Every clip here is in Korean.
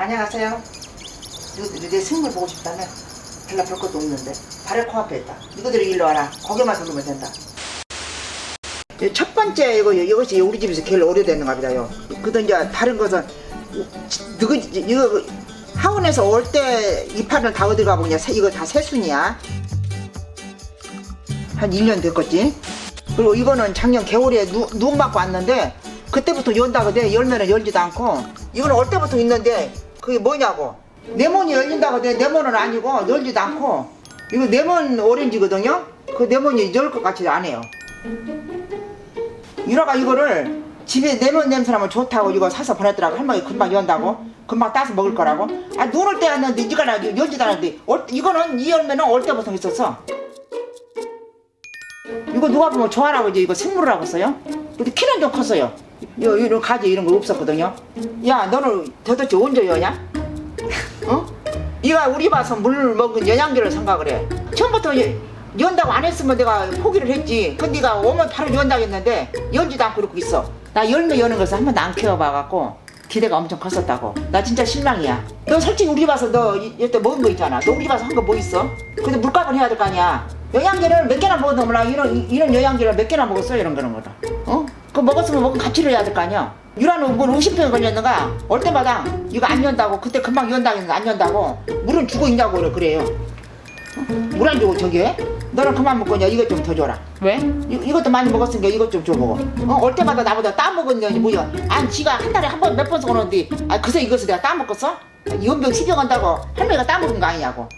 안녕하세요. 너, 내 생물 보고 싶다면 별로 볼 것도 없는데 발을 코앞에 있다. 너희들이 일로 와라. 고개만 돌리면 된다. 이첫 번째 이거 이것이 우리 집에서 제일 오래됐는가 보다요. 그도 이제 다른 것은 누구 이거 그 학원에서 올 때 이파는 다 어디 가보냐? 이거 다 새순이야. 한 1년 됐겠지. 그리고 이거는 작년 겨울에 누, 눈 맞고 왔는데 그때부터 연다고 돼 열매는 열지도 않고 이거는 올 때부터 있는데 그게 뭐냐고. 레몬이 열린다고 돼 레몬은 아니고 열지도 않고. 이거 레몬 오렌지거든요? 그 레몬이 열 것 같지 않아요. 유라가 이거를 집에 레몬 냄새 나면 좋다고 이거 사서 보냈더라고. 할머니 금방 연다고. 금방 따서 먹을 거라고. 아눈올때 왔는데 이거 나 열지도 않았는데 올- 이거는 이 열매는 올 때부터 있었어. 이거 누가 보면 좋아라고 이제 이거 생물이라고 써요. 근데 키는 좀 컸어요. 요 이런 가지 이런 거 없었거든요. 야 너는 도대체 언제 여냐? 어? 네가 우리 봐서 물 먹은 영양제를 생각 그래. 처음부터 여- 연다고 안 했으면 내가 포기를 했지. 근데 네가 오면 바로 연다고 했는데 연지도 않고 그러고 있어. 나 열매 여는 것을 한 번도 안 키워봐갖고 기대가 엄청 컸었다고. 나 진짜 실망이야. 너 솔직히 우리 봐서 너 이- 이때 먹은 거 있잖아. 너 우리 봐서 한 거 뭐 있어? 근데 물값은 해야 될 거 아니야. 영양제를 몇 개나 먹어도 몰라. 이런 이- 이런 영양제를 몇 개나 먹었어 이런 거는 거다. 어? 그 먹었으면 먹은 가치를 해야 될 거 아니야. 유라는 뭘 50평 걸렸는가? 올 때마다 이거 안 연다고 그때 금방 연다고 했는데 안 연다고 물은 주고 있냐고 그래, 그래요. 물 안 주고 저기 해? 너는 그만 이제 이것 좀 더 줘라. 왜? 이, 이것도 많이 먹었으니까 이것 좀 줘 먹어. 어, 올 때마다 나보다 따먹었냐, 뭐야. 아니, 지가 한 달에 한 번 몇 번씩 오는데, 아, 그새 이것을 내가 따먹었어? 연병 시병 한다고 할머니가 따먹은 거 아니냐고.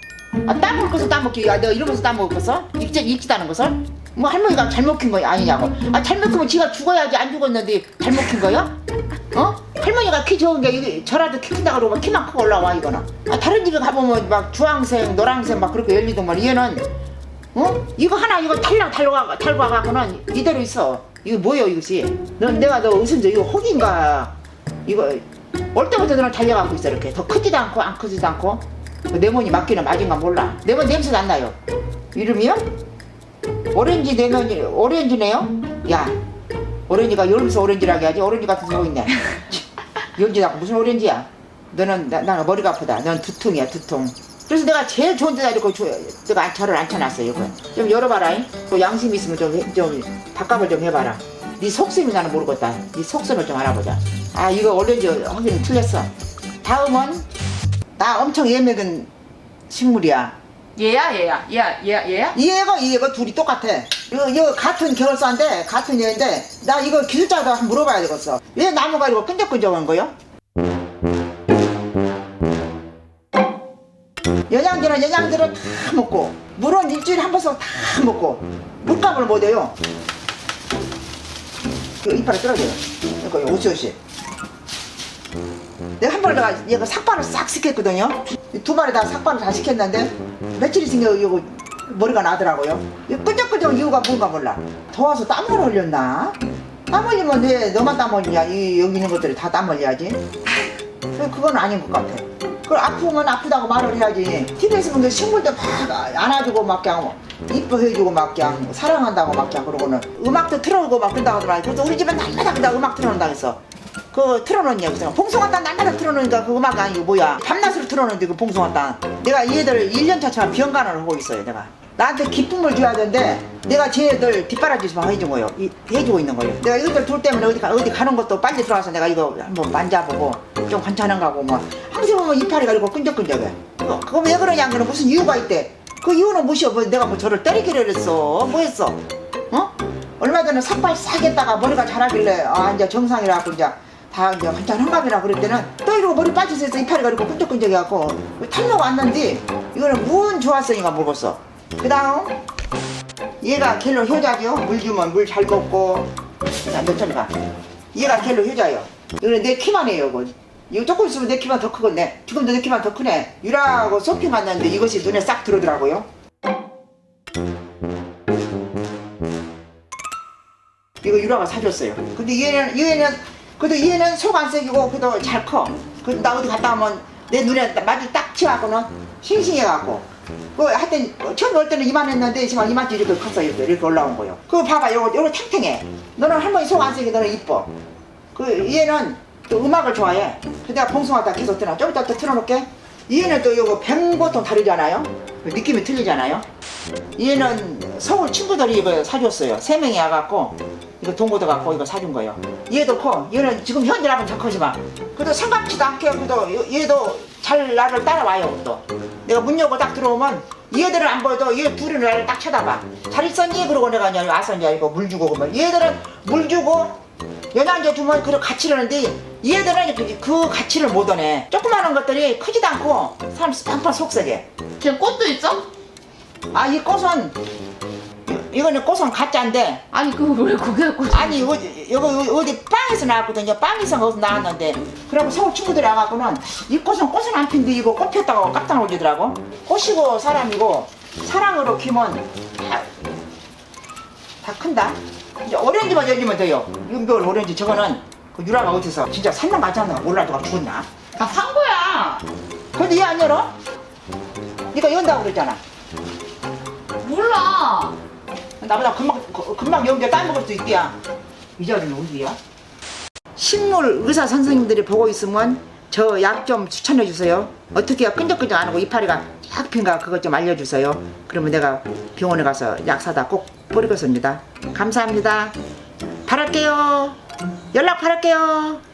아, 따먹을 것을 따먹기, 야, 내가 이러면서 따먹었어? 익지, 익지다는 것을? 뭐 할머니가 잘 먹힌 거 아니냐고. 아, 잘 먹히면 지가 죽어야지 안 죽었는데 잘 먹힌 거야? 어? 할머니가 키 좋은 게 이게 저라도 키 큰다 그러고 키만 크고 올라와 이거는. 아, 다른 집에 가보면 막 주황색, 노란색 막 그렇게 열리더만 얘는 어? 이거 하나 이거 탈락 탈고 탈고 가고는 이대로 있어. 이거 뭐예요 이것이? 넌 내가 너 웃음저 이거 혹인가? 이거 올 때부터 너는 달려가고 있어 이렇게 더 크지도 않고 안 크지도 않고 그 레몬이 맞기는 맞은가 몰라. 레몬 냄새도 안 나요. 이름이요? 오렌지 레몬이 오렌지네요? 야 오렌지가 열면서 오렌지라고 해야지 오렌지 같은 소고 있네. 열지라고 무슨 오렌지야? 너는 나, 나는 머리가 아프다. 넌 두통이야 두통. 그래서 내가 제일 좋은 데다 이렇게 줘, 내가 저를 앉혀놨어 이거. 좀 열어봐라. 잉? 또 양심 있으면 좀, 해- 좀 바꿔을 좀 해봐라. 네 속셈이 나는 모르겠다. 네 속셈을 좀 알아보자. 아 이거 오렌지 확실히 틀렸어. 다음은 나 엄청 예매근 식물이야. 얘야 얘야 얘야 얘야 얘야? 이 애가 둘이 똑같아. 이거, 이거 같은 결혼사인데 같은 애인데 나 이거 기술자도 한번 물어봐야 되겠어. 왜 나무가 이거 끈적끈적한 거요? 영양제는 영양제를 다 먹고 물은 일주일에 한 번씩 다 먹고 물값을 못 해요. 이거 이빨에 떨어져요. 이거 오시오시. 내가 한 내가 얘가 삭발을 싹 시켰거든요. 이두 마리 다 삭발을 다 시켰는데 며칠 있으니까 이거 머리가 나더라고요. 이 끈적끈적 이유가 뭔가 몰라. 더워서 땀을 흘렸나? 땀 흘리면 왜 너만 땀 흘리냐? 이 여기 있는 것들이 다 땀 흘려야지. 그- 그건 아닌 것 같아. 그걸 아프면 아프다고 말을 해야지. TV에서 보면 식물들 막 안아주고 막 그냥 이뻐해주고 막 그냥 사랑한다고 막 그냥 그러고는 음악도 틀어오고 막 그런다고 하더라. 그래서 우리 집은 날마다 그다 음악 틀어놓는다 했어. 그 틀어놓냐 그래서 봉송한단 날마다 틀어놓으니까 그 음악 아니고 뭐야? 밤낮으로 틀어놓는데 그 봉송한단 내가 얘들 1년차처럼 병간을 하고 있어요 내가. 나한테 기쁨을 줘야 되는데 내가 쟤들 뒷바라지만 해준 거예요. 이- 해주고 있는 거예요. 내가 이들 둘 때문에 어디, 가, 어디 가는 것도 빨리 들어와서 내가 이거 한번 만져보고 좀 괜찮은가 보고 뭐. 항상 보면 이파리가 이렇게 끈적끈적해. 어, 그거 왜 그러냐 그는 무슨 이유가 있대? 그 이유는 무시해. 뭐 내가 뭐 저를 때리기를 했어? 뭐 했어? 어? 얼마 전에 삭발 싹 했다가 머리가 자라길래 아 이제 정상이라고 이제 다 이제 괜찮은가보라 그럴 때는 또 이러고 머리 빠져서 이파리가 이렇게 끈적끈적해갖고 탐나고 왔는데 이거는 무슨 좋았으니까 먹었어. 그 다음 얘가 갤로 효자죠. 물 주면 물 잘 먹고. 야너 저리 가 얘가 갤로 효자예요. 이거는 내 키만 해요 이거. 이거 조금 있으면 내 키만 더 크겠네. 지금도 내 키만 더 크네. 유라하고 소피 만났는데 이것이 눈에 싹 들어오더라고요. 이거 유라가 사줬어요. 근데 얘는 얘는 그래도 얘는 속안 새기고 그래도 잘 커. 그래도 나 어디 갔다 오면 내 눈에 마주 딱 치갖고는 싱싱해갖고. 그 하여튼 처음 올 때는 이만했는데 지금 이만큼 이렇게 컸어 이렇게 이렇게 올라온 거요. 그거 봐봐 요거 요거 탱탱해. 너는 할머니 속안 새기 너는 이뻐. 그 얘는 또 음악을 좋아해. 그래서 내가 봉숭아 다 계속 틀어. 좀 이따 또 틀어놓게. 얘는 또 이거 뱅보통 다르잖아요. 느낌이 틀리잖아요. 얘는 서울 친구들이 이거 사줬어요. 세 명이 와갖고 이거 동고도 갖고 이거 사준 거예요. 얘도 커. 얘는 지금 현재라면 더 크지만 그래도 생각지도 않게 그래도 얘- 얘도 잘 나를 따라와요. 또 내가 문 열고 딱 들어오면 얘들은 안 보여도 얘 둘이 나를 딱 쳐다봐. 잘 있었니? 그러고 내가 와서 이제 이거 물 주고 그러면 얘들은 물 주고 영양제 주면 그래 가치를 하는데 얘들은 그, 그 가치를 못 하네. 조그마한 것들이 크지도 않고 사람 한판 속썩해. 걔 꽃도 있어? 아 이 꽃은 이- 이거는 꽃은 가짜인데 아니 그거 왜 거기에 꽃? 아니 이거 이거 어디 빵에서 나왔거든요 빵에서 거기서 나왔는데 그러고 서울 친구들이 와갖고는 이 꽃은 꽃은 안 핀데 이거 꽃 폈다고 깜짝 놀리더라고 꽃이고 사람이고 사랑으로 키면 다, 다 큰다 이제 오렌지만 열리면 돼요 윤별 오렌지 저거는 그 유라가 어디서 진짜 산나 맞았나 몰라도 죽었나 다 산 거야. 근데 얘 안 열어? 네가 연다고 그랬잖아 몰라. 나보다 금방 그- 금방 연결 따먹을 수 있대야. 이 자리는 어디야? 식물 의사 선생님들이 보고 있으면 저 약 좀 추천해 주세요. 어떻게 해야 끈적끈적 안 하고 이파리가 약 핀가 그것 좀 알려주세요. 그러면 내가 병원에 가서 약 사다 꼭 뿌리겠습니다. 감사합니다. 바랄게요. 연락 바랄게요.